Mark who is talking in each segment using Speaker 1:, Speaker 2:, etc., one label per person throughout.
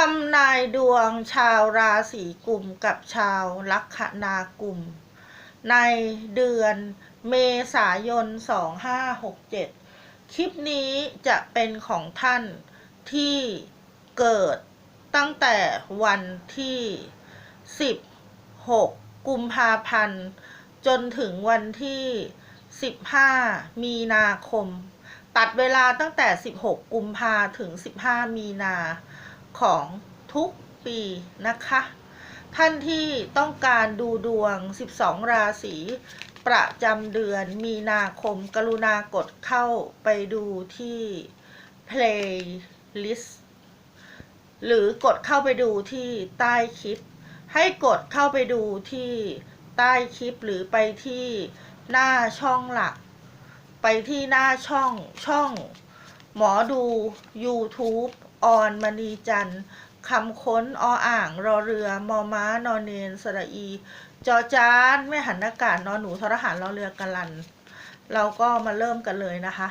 Speaker 1: ทำนายดวงชาวราศีกุมกับชาวลัคนากุม ในเดือนเมษายน 2567 คลิปนี้จะเป็นของท่านที่เกิดตั้งแต่วันที่ 16 กุมภาพันธ์ จนถึงวันที่ 15 มีนาคม ตัดเวลาตั้งแต่ 16 กุมภาถึง 15 มีนา ของทุกปีนะคะ ท่านที่ต้องการดูดวง 12 ราศีประจำเดือนมีนาคมกรุณากดเข้าไปดูที่ playlist หรือกดเข้าไปดูที่ใต้คลิป ให้กดเข้าไปดูที่ใต้คลิปหรือไปที่หน้าช่องหลัก ไปที่หน้าช่องช่อง หมอดู YouTube ออนมณีจันทร์คำค้นออ่าง รอเรือ มอม้านอนเนนสระอี จอจานไม่หันอากาศนอนหนูทรหารรอเรือกะลัน เราก็มาเริ่มกันเลยนะคะ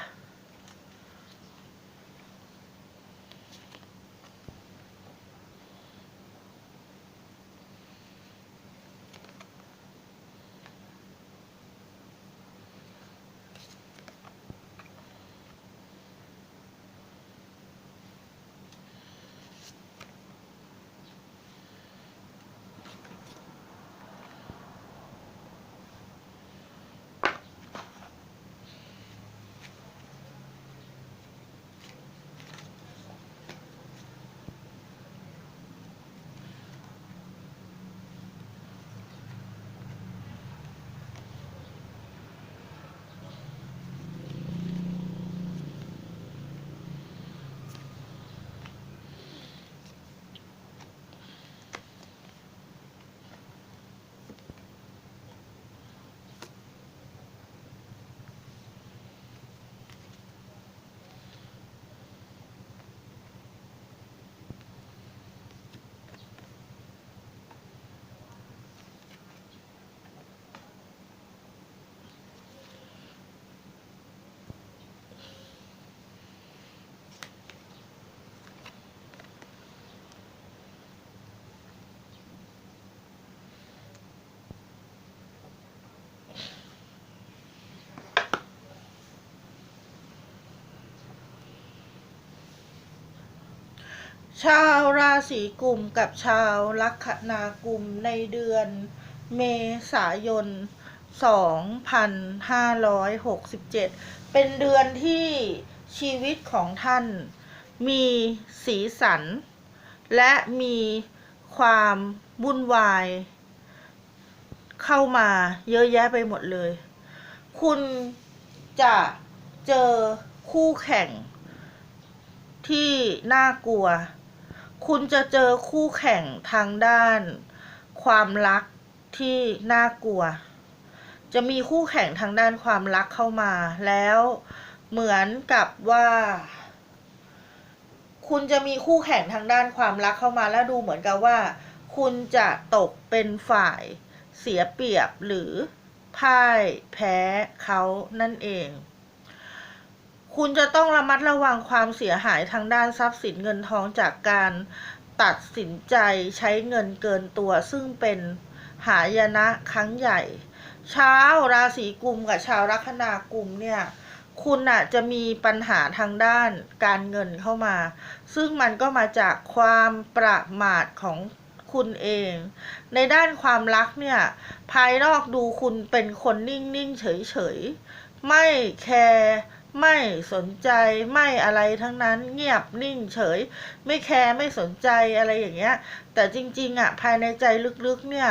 Speaker 1: ชาวราศีกุมกับชาวลัคนากุมในเดือนเมษายน 2567 เป็นเดือนที่ชีวิตของท่านมีสีสัน และมีความวุ่นวาย เข้ามาเยอะแยะไปหมดเลย คุณจะเจอคู่แข่งที่น่ากลัว คุณจะเจอคู่แข่งทางด้าน ความรักที่น่ากลัว จะมีคู่แข่งทางด้านความรักเข้ามา แล้วเหมือนกับว่า คุณจะมีคู่แข่งทางด้านความรักเข้ามาแล้วดูเหมือนกับว่า คุณจะตกเป็นฝ่ายเสียเปรียบหรือพ่ายแพ้เขานั่นเอง คุณจะต้องระมัดระวังความเสียหายทางด้านทรัพย์สินเงินทองจากการตัดสินใจใช้เงินเกินตัว ซึ่งเป็นหายนะครั้งใหญ่ ชาวราศีกุมกับชาวลัคนากุมเนี่ยคุณอะจะมีปัญหาทางด้านการเงินเข้ามา ซึ่งมันก็มาจากความประมาทของคุณเอง ในด้านความรักเนี่ย ภายนอกดูคุณเป็นคนนิ่ง ๆ เฉย ๆ ไม่แคร์ ไม่สนใจไม่อะไรทั้งนั้นเงียบนิ่งเฉย ไม่แคร์ไม่สนใจอะไรอย่างเงี้ย แต่จริงๆอะภายในใจลึกๆเนี่ย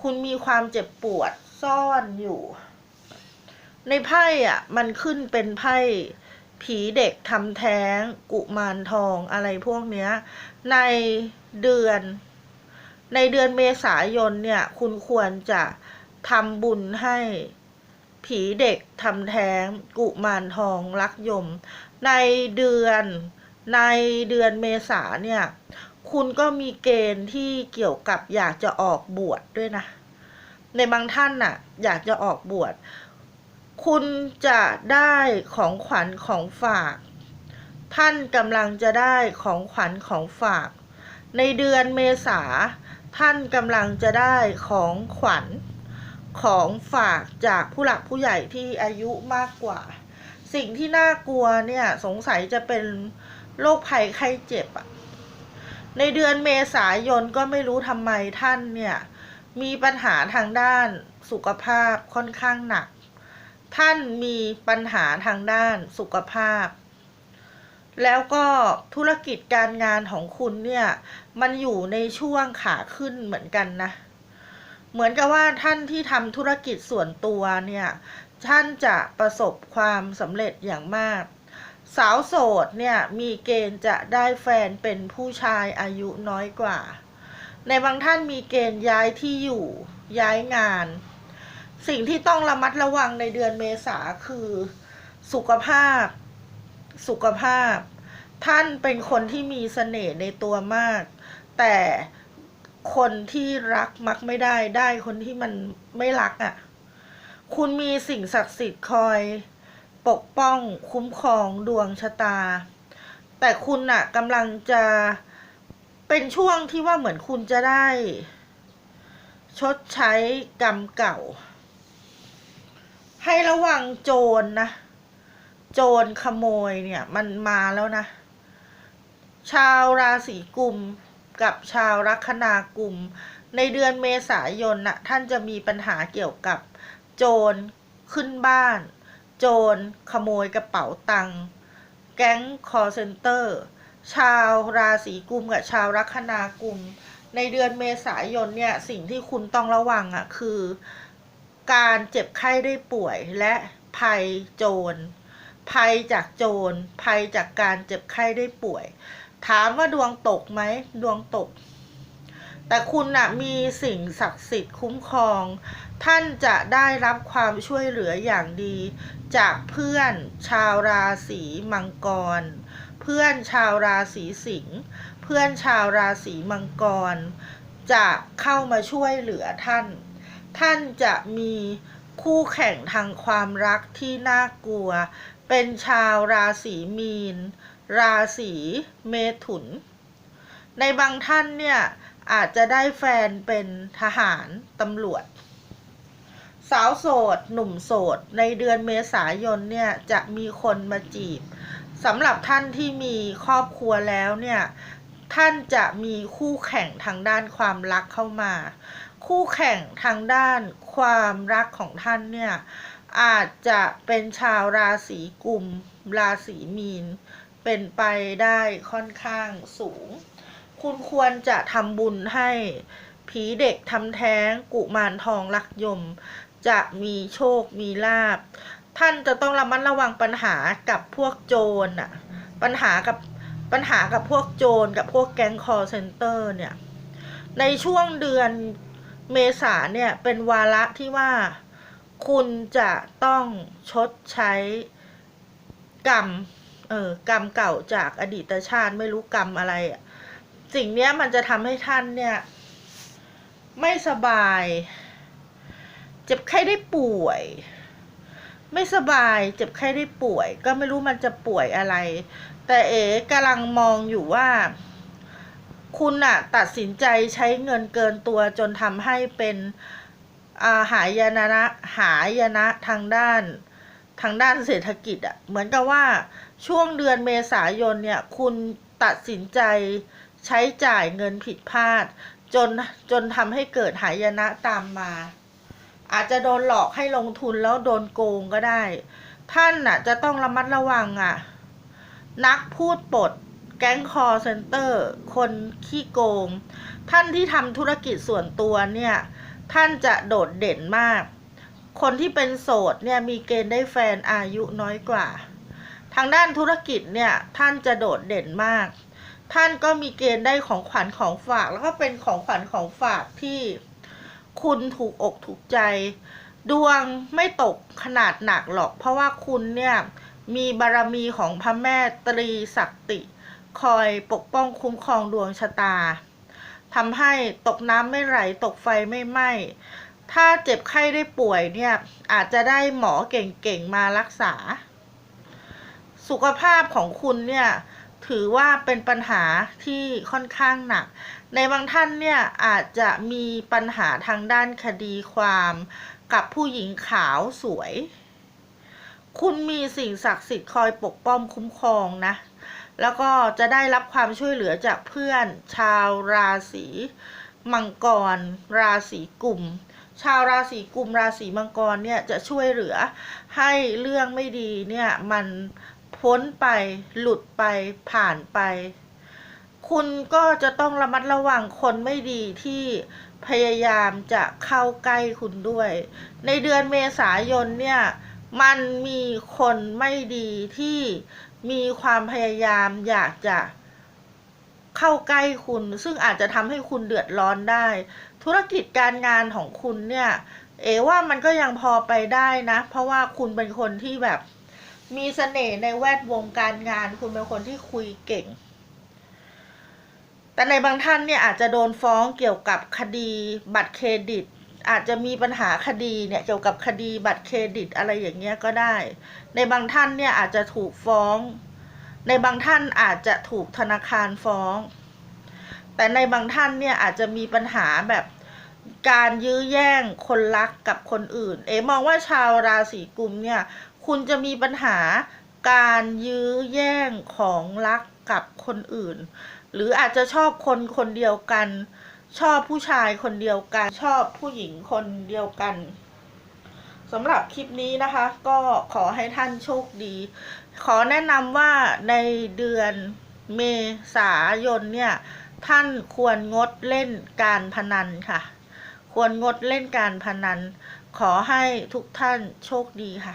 Speaker 1: คุณมีความเจ็บปวดซ่อนอยู่ ในไพ่อะ มันขึ้นเป็นไพ่ผีเด็กทำแท้ง กุมารทองอะไรพวกเนี้ย ในเดือน ในเดือนเมษายนเนี่ย คุณควรจะทำบุญให้ ผีเด็กทำแท้ง กุมารทองรักยม ในเดือนในเดือนเมษาเนี่ย คุณก็มีเกณฑ์ที่เกี่ยวกับอยากจะออกบวชดด้วยนะ ในบางท่านน่ะ อยากจะออกบวช คุณจะได้ของขวัญของฝาก ท่านกำลังจะได้ของขวัญของฝาก ในเดือนเมษาท่านกำลังจะได้ของขวัญ ของฝากจากผู้หลักผู้ใหญ่ที่อายุมากกว่า สิ่งที่น่ากลัวเนี่ยสงสัยจะเป็นโรคภัยไข้เจ็บอะในเดือนเมษายนก็ไม่รู้ทำไมท่านเนี่ย มีปัญหาทางด้านสุขภาพค่อนข้างหนัก ท่านมีปัญหาทางด้านสุขภาพ แล้วก็ธุรกิจการงานของคุณเนี่ย มันอยู่ในช่วงขาขึ้นเหมือนกันนะ เหมือนกับว่าท่านที่ทำธุรกิจส่วนตัวเนี่ยท่านจะประสบความสำเร็จอย่างมาก สาวโสดเนี่ยมีเกณฑ์จะได้แฟนเป็นผู้ชายอายุน้อยกว่า ในบางท่านมีเกณฑ์ย้ายที่อยู่ย้ายงาน สิ่งที่ต้องระมัดระวังในเดือนเมษาคือ สุขภาพ สุขภาพ ท่านเป็นคนที่มีเสน่ห์ในตัวมาก แต่ คนที่รักมักไม่ได้ได้คนที่มันไม่รักอะ่ะ คุณมีสิ่งศักดิ์สิทธิ์คอย ปกป้องคุ้มครองดวงชะตา แต่คุณน่ะกำลังจะเป็นช่วงที่ว่าเหมือนคุณจะได้ ชดใช้กรรมเก่า ให้ระวังโจรนะโจรขโมยเนี่ย มันมาแล้วนะ ชาวราศีกุม กับชาวลัคนากุม ในเดือนเมษายนน่ะท่านจะมีปัญหาเกี่ยวกับ โจรขึ้นบ้าน โจรขโมยกระเป๋าตังค์แก๊งคอเซนเตอร์ ชาวราศีกุมกับชาวลัคนากุม ในเดือนเมษายนเนี่ยสิ่งที่คุณต้องระวังอะ่ะคือ การเจ็บไข้ได้ป่วยและภัยโจรภัยจากโจรภัยจากการเจ็บไข้ได้ป่วย ถามว่าดวงตกไหมดวงตก แต่คุณน่ะมีสิ่งศักดิ์สิทธิ์คุ้มครอง ท่านจะได้รับความช่วยเหลืออย่างดี จากเพื่อนชาวราศีมังกร เพื่อนชาวราศีสิงห์เพื่อนชาวราศีมังกร จะเข้ามาช่วยเหลือท่าน ท่านจะมีคู่แข่งทางความรักที่น่ากลัว เป็นชาวราศีมีน ราศีเมถุน ในบางท่านเนี่ย อาจจะได้แฟนเป็นทหารตำรวจ สาวโสด หนุ่มโสด ในเดือนเมษายนเนี่ย จะมีคนมาจีบสำหรับท่านที่มีครอบครัวแล้วเนี่ย ท่านจะมีคู่แข่งทางด้านความรักเข้ามา คู่แข่งทางด้านความรักของท่านเนี่ยอาจจะเป็นชาวราศีกุม ราศีมีน เป็นไปได้ค่อนข้างสูง คุณควรจะทำบุญให้ผีเด็กทำแท้งกุมารทองลักยม จะมีโชคมีลาบ ท่านจะต้องระมัดระวังปัญหากับพวกโจรน่ะปัญหากับปัญหากับพวกโจรกับพวกแก๊งคอร์เซนเตอร์เนี่ย ในช่วงเดือนเมษาเนี่ยเป็นวาระที่ว่าคุณจะต้องชดใช้กรรม ออกรรมเก่าจากอดีตชาติไม่รู้กรรมอะไรอะสิ่งเนี้ยมันจะทำให้ท่านเนี่ย ไม่สบาย เจ็บไข้ได้ป่วย ไม่สบาย เจ็บไข้ได้ป่วย ก็ไม่รู้มันจะป่วยอะไร แต่เอ๋กำลังมองอยู่ว่า คุณอะตัดสินใจใช้เงินเกินตัวจนทำให้เป็นอาหายนะหายนะทางด้าน ทางด้านเศรษฐกิจอะเหมือนกับว่าช่วงเดือนเมษายนเนี่ย คุณตัดสินใจใช้จ่ายเงินผิดพลาด จนจนทำให้เกิดหายนะตามมา อาจจะโดนหลอกให้ลงทุนแล้วโดนโกงก็ได้ ท่านน่ะจะต้องระมัดระวังอะ นักพูดปด แก๊งคอเซนเตอร์ คนขี้โกง ท่านที่ทำธุรกิจส่วนตัวเนี่ย ท่านจะโดดเด่นมาก คนที่เป็นโสดเนี่ยมีเกณฑ์ได้แฟนอายุน้อยกว่า ทางด้านธุรกิจเนี่ยท่านจะโดดเด่นมาก ท่านก็มีเกณฑ์ได้ของขวัญของฝาก แล้วก็เป็นของขวัญของฝากที่คุณถูกอกถูกใจ ดวงไม่ตกขนาดหนักหรอก เพราะว่าคุณเนี่ยมีบารมีของพระแม่ตรีศักติ คอยปกป้องคุ้มครองดวงชะตาทำให้ตกน้ำไม่ไหลตกไฟไม่ไหม้ ถ้าเจ็บไข้ได้ป่วยเนี่ย อาจจะได้หมอเก่งๆมารักษา สุขภาพของคุณเนี่ยถือว่าเป็นปัญหาที่ค่อนข้างหนัก ในบางท่านเนี่ยอาจจะมีปัญหาทางด้านคดีความกับผู้หญิงขาวสวย คุณมีสิ่งศักดิ์สิทธิ์คอยปกป้องคุ้มครองนะ แล้วก็จะได้รับความช่วยเหลือจากเพื่อนชาวราศีมังกร ราศีกลุ่ม ชาวราศีกุมราศีมังกรเนี่ยจะช่วยเหลือให้เรื่องไม่ดีเนี่ยมันพ้นไปหลุดไปผ่านไป คุณก็จะต้องระมัดระวังคนไม่ดีที่พยายามจะเข้าใกล้คุณด้วย ในเดือนเมษายนเนี่ยมันมีคนไม่ดีที่มีความพยายามอยากจะ เข้าใกล้คุณ ซึ่งอาจจะทำให้คุณเดือดร้อนได้ ธุรกิจการงานของคุณเนี่ย เอว่ามันก็ยังพอไปได้นะ เพราะว่าคุณเป็นคนที่แบบ มีเสน่ห์ในแวดวงการงาน คุณเป็นคนที่คุยเก่ง แต่ในบางท่านเนี่ยอาจจะโดนฟ้องเกี่ยวกับคดีบัตรเครดิตอาจจะมีปัญหาคดีเนี่ยเกี่ยวกับคดีบัตรเครดิตอะไรอย่างเงี้ยก็ได้ ในบางท่านเนี่ยอาจจะถูกฟ้อง ในบางท่านอาจจะถูกธนาคารฟ้อง แต่ในบางท่านเนี่ยอาจจะมีปัญหาแบบการยื้อแย่งคนรักกับคนอื่น เอ๋มองว่าชาวราศีกุมเนี่ย คุณจะมีปัญหาการยื้อแย่งของรักกับคนอื่น หรืออาจจะชอบคนคนเดียวกัน ชอบผู้ชายคนเดียวกัน ชอบผู้หญิงคนเดียวกัน สำหรับคลิปนี้นะคะ ก็ขอให้ท่านโชคดี ขอแนะนำว่าในเดือนเมษายนเนี่ย ท่านควรงดเล่นการพนันค่ะ ควรงดเล่นการพนัน ขอให้ทุกท่านโชคดีค่ะ